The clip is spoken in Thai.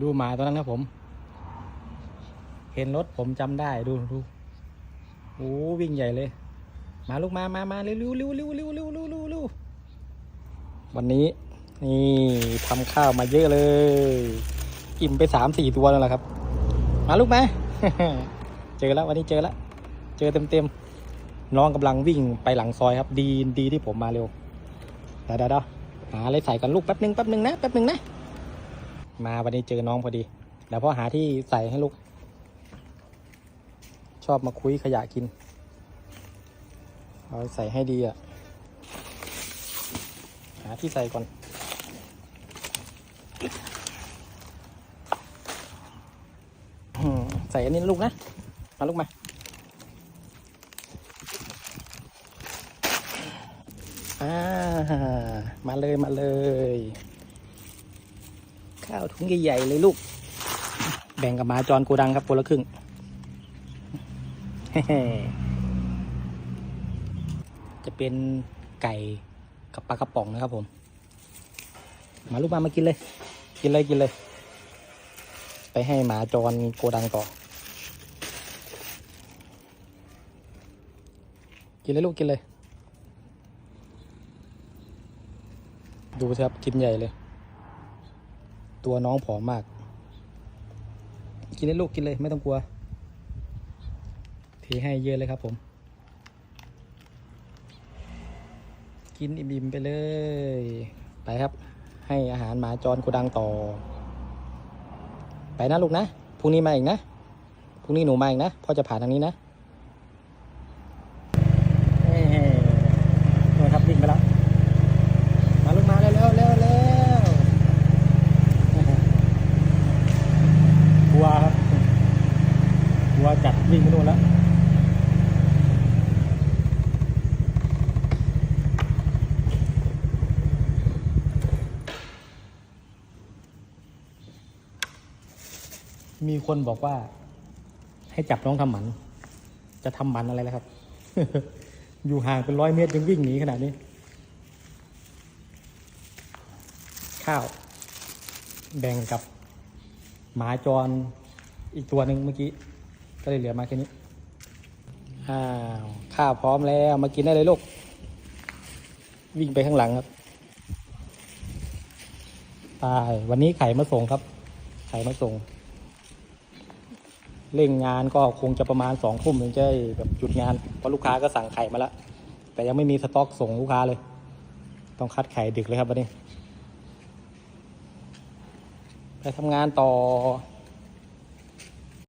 ดูหมาตัวนั้นนะผม เห็นรถผมจำได้ดูดูโอ้วิ่งใหญ่เลย มาลูกมามามาเร็วเร็วเร็วเร็วเร็วเร็วเร็วเร็วเร็ววันนี้ นี่ทำข้าวมาเยอะเลย อิ่มไปสามสี่ตัวแล้วล่ะครับ มาลูกมาเจอแล้ววันนี้เจอแล้วเจอเต็มเต็มน้องกำลังวิ่งไปหลังซอยครับ ดีดีที่ผมมาเร็วเดี๋ยวเดี๋ยวเดี๋ยวหาอะไรใส่กันลูกแป๊บหนึ่งแป๊บหนึ่งนะแป๊บหนึ่งนะ มาวันนี้เจอน้องพอดีเดี๋ยวพ่อหาที่ใส่ให้ลูก ชอบมาคุยขยะกิน เอาใส่ให้ดีอะ หาที่ใส่ก่อนใส่อันนี้ลูกนะ มาลูกมาอ่ามาเลยมาเลย ข้าวถุงใหญ่ๆเลยลูก แบ่งกับหมาจรโกดังครับคนละครึ่งจะเป็นไก่กับปลากระป๋องนะครับผม มาลูกมามากินเลย กินเลยกินเลย ไปให้หมาจรโกดังต่อ กินเลยลูกกินเลย ดูสิครับกินใหญ่เลย ตัวน้องผอมมาก กินเลยลูกกินเลยไม่ต้องกลัวเทให้เยอะเลยครับผม กินอิ่มๆไปเลย ไปครับ ให้อาหารหมาจรโกดังต่อ ไปนะลูกนะพรุ่งนี้มาอีกนะพรุ่งนี้หนูมาอีกนะพ่อจะผ่านทางนี้นะเอ้นี่ครับวิ่งไปแล้ว มาลูกมาเร็วเร็วเร็วเร็วกลัวครับกลั วิ่งไปนู่นแล้วมีคนบอกว่า ให้จับน้องทำหมัน จะทำหมันอะไรแล้วครับ อยู่ห่างเป็นร้อยเมตรยังวิ่งหนีขนาดนี้ ข้าว แบ่งกับหมาจรอีกตัวหนึ่งเมื่อกี้ ก็เลยเหลือมาแค่นี้ อ้าว ข้าวพร้อมแล้วมากินได้เลยลูก วิ่งไปข้างหลังครับไปวันนี้ไข่มาส่งครับ ไข่มาส่ง เร่งงานก็คงจะประมาณสองทุ่มถึงจะได้แบบหยุดงาน เพราะลูกค้าก็สั่งไข่มาแล้วแต่ยังไม่มีสต็อกส่งลูกค้าเลย ต้องคัดไข่ดึกเลยครับวันนี้ ไปทำงานต่อ